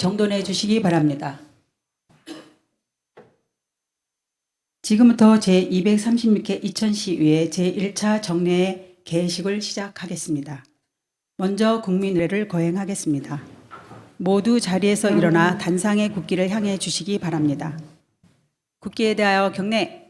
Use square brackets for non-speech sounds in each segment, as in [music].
정돈해 주시기 바랍니다. 지금부터 제236회 이천시의회 제1차 정례 개식을 시작하겠습니다. 먼저 국민의례를 거행하겠습니다. 모두 자리에서 일어나 단상의 국기를 향해 주시기 바랍니다. 국기에 대하여 경례.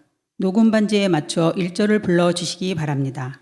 녹음 반지에 맞춰 일절을 불러 주시기 바랍니다.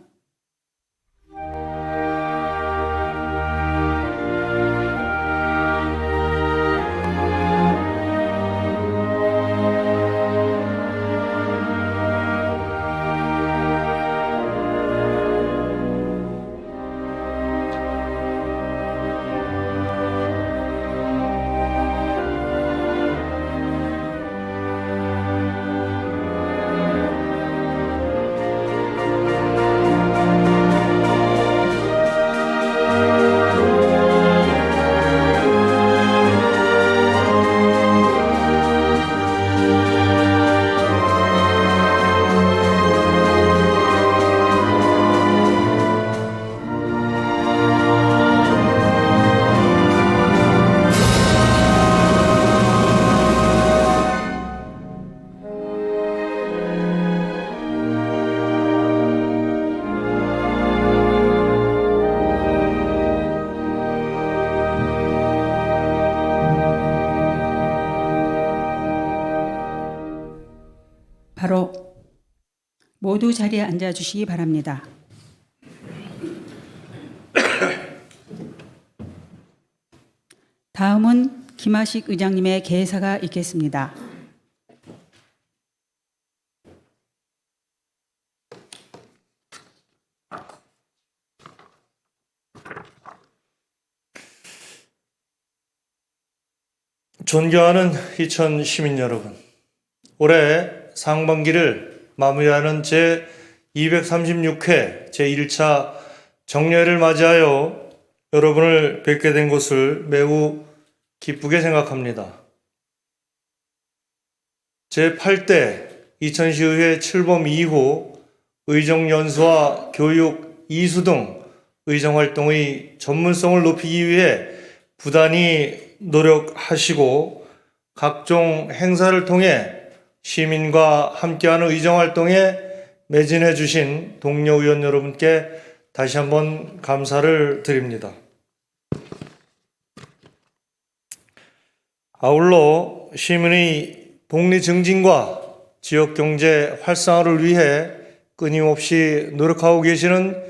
모두 자리에 앉아 주시기 바랍니다. 다음은 김하식 의장님의 개사가 있겠습니다. 존경하는 희천 시민 여러분, 올해 상반기를 마무리하는 제 236회 제 1차 정례를 맞이하여 여러분을 뵙게 된 것을 매우 기쁘게 생각합니다. 제 8대 이천시의회 7범 2호 의정연수와 교육 이수 등 의정활동의 전문성을 높이기 위해 부단히 노력하시고 각종 행사를 통해 시민과 함께하는 의정활동에 매진해 주신 동료 의원 여러분께 다시 한번 감사를 드립니다. 아울러 시민의 복리 증진과 지역 경제 활성화를 위해 끊임없이 노력하고 계시는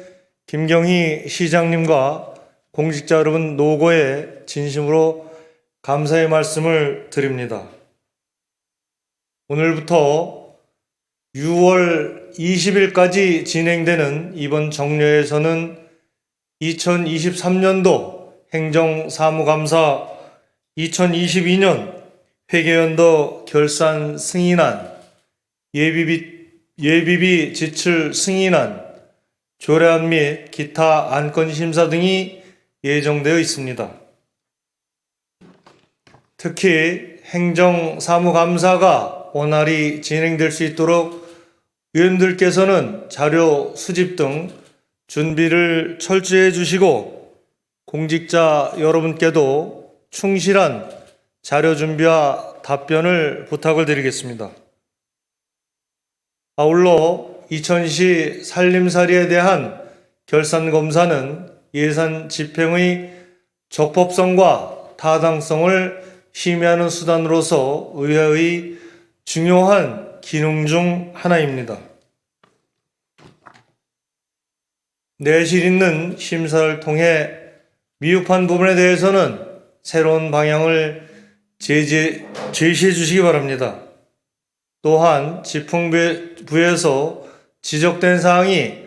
김경희 시장님과 공직자 여러분 노고에 진심으로 감사의 말씀을 드립니다. 오늘부터 6월 20일까지 진행되는 이번 정례에서는 2023년도 행정사무감사 2022년 회계연도 결산 승인안 예비비, 예비비 지출 승인안 조례안 및 기타 안건 심사 등이 예정되어 있습니다. 특히 행정사무감사가 원활히 진행될 수 있도록 위원들께서는 자료 수집 등 준비를 철저히 해 주시고 공직자 여러분께도 충실한 자료 준비와 답변을 부탁을 드리겠습니다. 아울러 이천시 살림살이에 대한 결산 검사는 예산 집행의 적법성과 타당성을 심의하는 수단으로서 의회의 중요한 기능 중 하나입니다. 내실 있는 심사를 통해 미흡한 부분에 대해서는 새로운 방향을 제시, 제시해 주시기 바랍니다. 또한 지풍부에서 지적된 사항이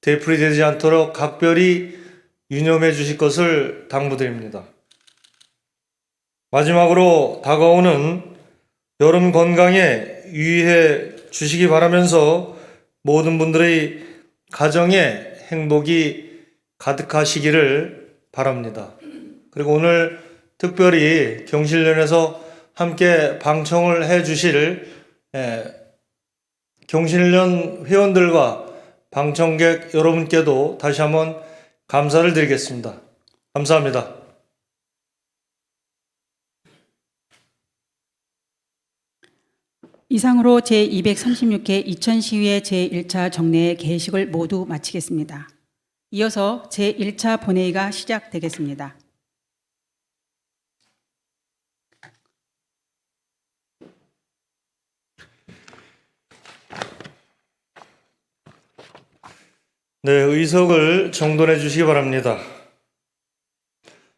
되풀이되지 않도록 각별히 유념해 주실 것을 당부드립니다. 마지막으로 다가오는 여름 건강에 유의해 주시기 바라면서 모든 분들의 가정에 행복이 가득하시기를 바랍니다. 그리고 오늘 특별히 경실련에서 함께 방청을 해 주실 예, 경실련 회원들과 방청객 여러분께도 다시 한번 감사를 드리겠습니다. 감사합니다. 이상으로 제236회 이천시의회 제1차 정례 개식을 모두 마치겠습니다. 이어서 제1차 본회의가 시작되겠습니다. 네, 의석을 정돈해 주시기 바랍니다.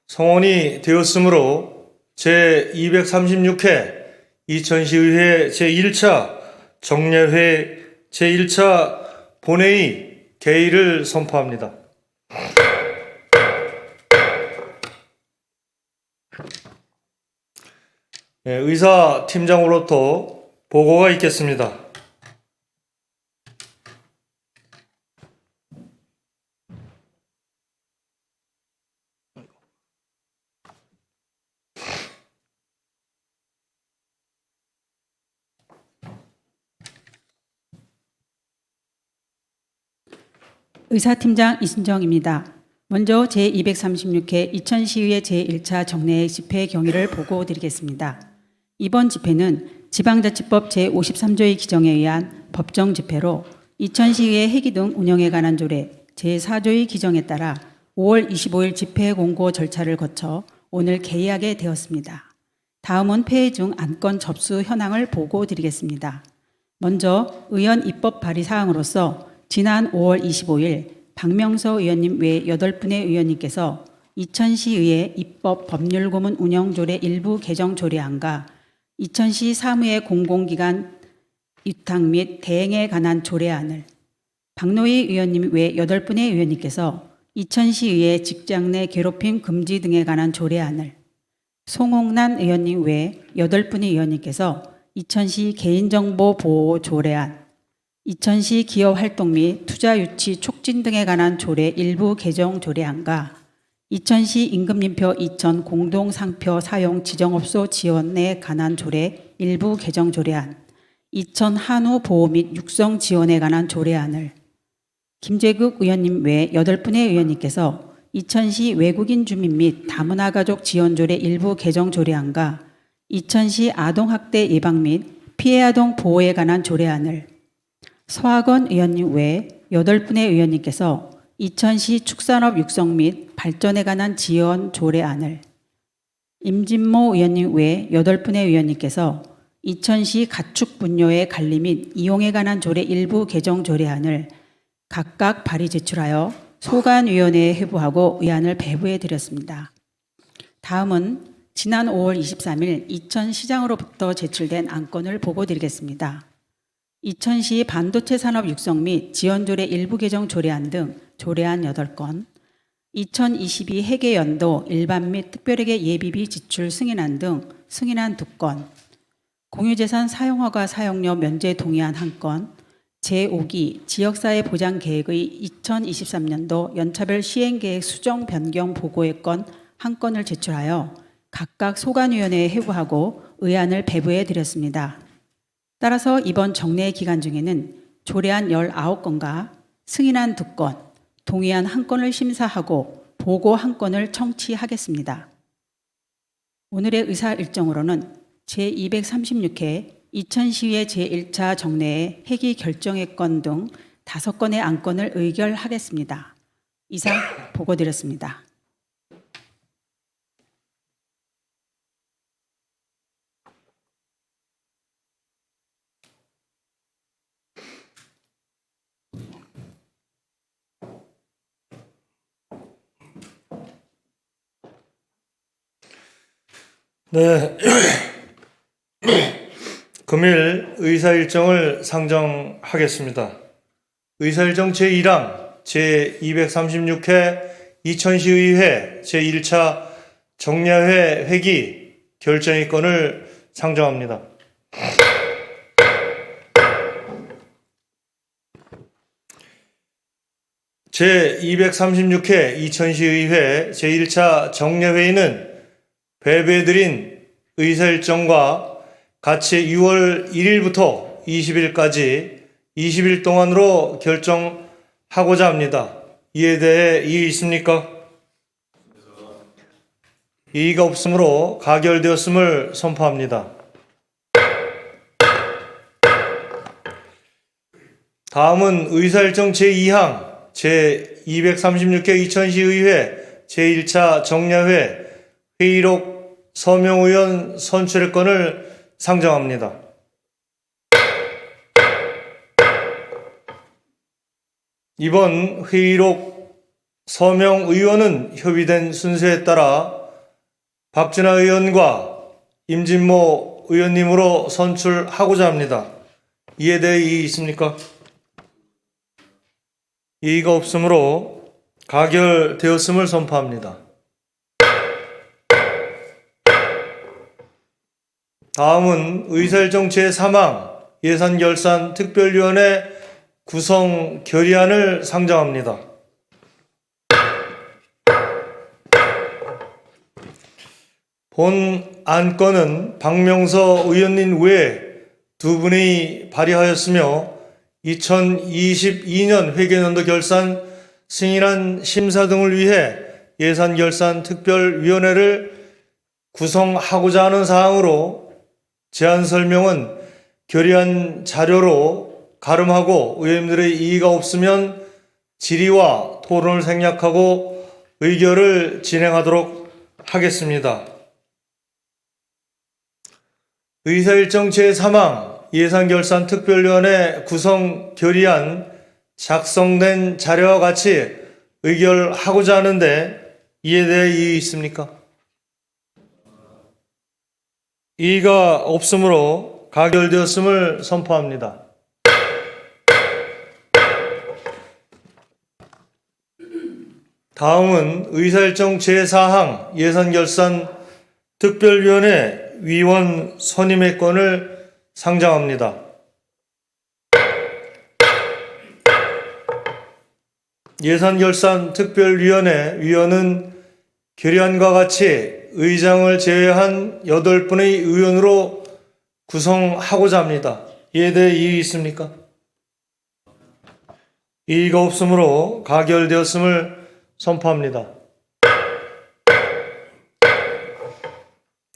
성원이 되었으므로 제236회 이천시의회 제1차 정례회 제1차 본회의 개의를 선포합니다. 네, 의사 팀장으로부터 보고가 있겠습니다. 의사팀장 이순정입니다. 먼저 제236회 이천시의회 제1차 정례 집회 경위를 보고 드리겠습니다. 이번 집회는 지방자치법 제53조의 규정에 의한 법정 집회로 이천시의회 회기 등 운영에 관한 조례 제4조의 규정에 따라 5월 25일 집회 공고 절차를 거쳐 오늘 개의하게 되었습니다. 다음은 폐회 중 안건 접수 현황을 보고 드리겠습니다. 먼저 의원 입법 발의 사항으로서 지난 5월 25일 박명서 의원님 외 8분의 의원님께서 이천시의회 입법 법률 고문 운영 조례 일부 개정 조례안과 이천시 사무의 공공기관 위탁 및 대행에 관한 조례안을 박노희 의원님 외 8분의 의원님께서 이천시의회 직장 내 괴롭힘 금지 등에 관한 조례안을 송홍란 의원님 외 8분의 의원님께서 이천시 개인정보 보호 조례안 이천시 기업 활동 및 투자 유치 촉진 등에 관한 조례 일부 개정 조례안과 이천시 임금님표 이천 공동상표 사용 지정업소 지원에 관한 조례 일부 개정 조례안, 이천 한우 보호 및 육성 지원에 관한 조례안을. 김재국 의원님 외 8분의 의원님께서 이천시 외국인 주민 및 다문화 가족 지원 조례 일부 개정 조례안과 이천시 아동학대 예방 및 피해 아동 보호에 관한 조례안을 서학원 의원님 외 8분의 의원님께서 이천시 축산업 육성 및 발전에 관한 지원 조례안을 임진모 의원님 외 8분의 의원님께서 이천시 가축 분뇨의 관리 및 이용에 관한 조례 일부 개정 조례안을 각각 발의 제출하여 소관위원회에 회부하고 의안을 배부해 드렸습니다. 다음은 지난 5월 23일 이천시장으로부터 제출된 안건을 보고 드리겠습니다. 이천시 반도체 산업 육성 및 지원 조례 일부 개정 조례안 등 조례안 8건, 2022 회계 연도 일반 및 특별회계 예비비 지출 승인안 등 승인안 2건, 공유재산 사용허가 사용료 면제 동의안 1건, 제5기 지역사회 보장 계획의 2023년도 연차별 시행 계획 수정 변경 보고의 건한 건을 제출하여 각각 소관위원회에 회부하고 의안을 배부해 드렸습니다. 따라서 이번 정례 기간 중에는 조례안 19건과 승인안 2건, 동의안 1건을 심사하고 보고 1건을 청취하겠습니다. 오늘의 의사 일정으로는 제236회 이천시의회 제1차 정례의 회기 결정의 건등 다섯 건의 안건을 의결하겠습니다. 이상 보고 드렸습니다. 네. [clears throat] 금일 의사 일정을 상정하겠습니다. 의사 일정 제1항 제236회 이천시의회 제1차 정례회 회기 결정의 건을 상정합니다. 제236회 이천시의회 제1차 정례회의는 배배드린 의사일정과 같이 6월 1일부터 20일까지 20일 동안으로 결정하고자 합니다. 이에 대해 이의 있습니까? 이의가 없으므로 가결되었음을 선포합니다. 다음은 의사일정 제2항 제236회 이천시의회 제1차 정례회 회의록 서명의원 선출건을 상정합니다. 이번 회의록 서명 의원은 협의된 순서에 따라 박진아 의원과 임진모 의원님으로 선출하고자 합니다. 이에 대해 이의 있습니까? 이의가 없으므로 가결되었음을 선포합니다. 다음은 의사일정 제3항 예산결산 특별위원회 구성 결의안을 상정합니다. 본 안건은 박명서 의원님 외에 두 분이 발의하였으며 2022년 회계연도 결산 승인안 심사 등을 위해 예산결산 특별위원회를 구성하고자 하는 사항으로 제안 설명은 결의안 자료로 가름하고 의원님들의 이의가 없으면 질의와 토론을 생략하고 의결을 진행하도록 하겠습니다. 의사일정 제3항 예산결산 특별위원회 구성 결의안 작성된 자료와 같이 의결하고자 하는데 이에 대해 이의 있습니까? 이의가 없으므로 가결되었음을 선포합니다. 다음은 의사일정 제4항 예산결산 특별위원회 위원 선임의 건을 상정합니다. 예산결산 특별위원회 위원은 결의안과 같이 의장을 제외한 8분의 의원으로 구성하고자 합니다. 이에 대해 이의 있습니까? 이의가 없으므로 가결되었음을 선포합니다.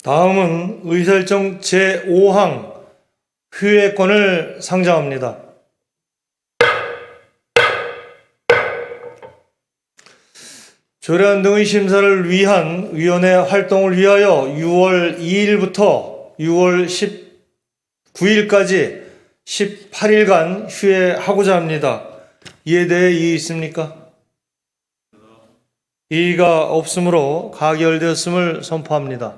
다음은 의사일정 제5항 휴회권을 상정합니다. 조례안 등의 심사를 위한 위원회 활동을 위하여 6월 2일부터 6월 19일까지 18일간 휴회하고자 합니다. 이에 대해 이의 있습니까? 이의가 없으므로 가결되었음을 선포합니다.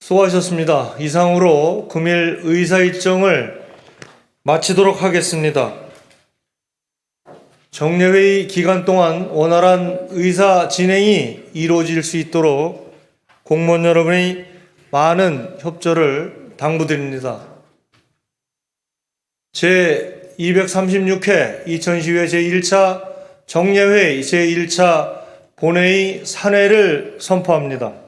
수고하셨습니다. 이상으로 금일 의사 일정을 마치도록 하겠습니다. 정례회의 기간 동안 원활한 의사 진행이 이루어질 수 있도록 공무원 여러분의 많은 협조를 당부드립니다. 제 236회 2012회 제1차 정례회의 제1차 본회의 산회를 선포합니다.